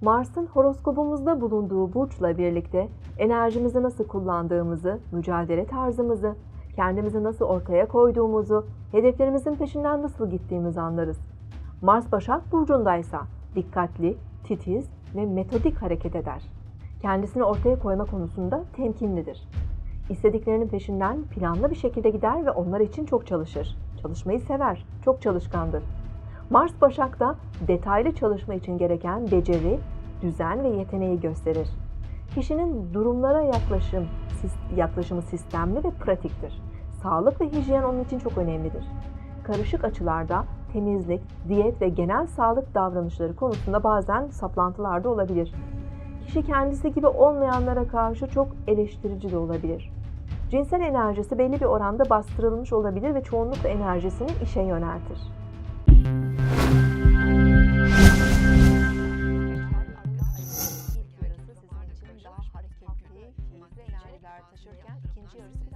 Mars'ın horoskopumuzda bulunduğu burçla birlikte enerjimizi nasıl kullandığımızı, mücadele tarzımızı, kendimizi nasıl ortaya koyduğumuzu, hedeflerimizin peşinden nasıl gittiğimizi anlarız. Mars Başak Burcu'ndaysa dikkatli, titiz ve metodik hareket eder. Kendisini ortaya koyma konusunda temkinlidir. İstediklerinin peşinden planlı bir şekilde gider ve onlar için çok çalışır. Çalışmayı sever, çok çalışkandır. Mars Başak'ta detaylı çalışma için gereken beceri, düzen ve yeteneği gösterir. Kişinin durumlara yaklaşım, yaklaşımı sistemli ve pratiktir. Sağlık ve hijyen onun için çok önemlidir. Karışık açılarda temizlik, diyet ve genel sağlık davranışları konusunda bazen saplantılar da olabilir. Kişi kendisi gibi olmayanlara karşı çok eleştirici de olabilir. Cinsel enerjisi belli bir oranda bastırılmış olabilir ve çoğunlukla enerjisini işe yöneltir. İlk enerjiler taşırken ikinci yarısı biraz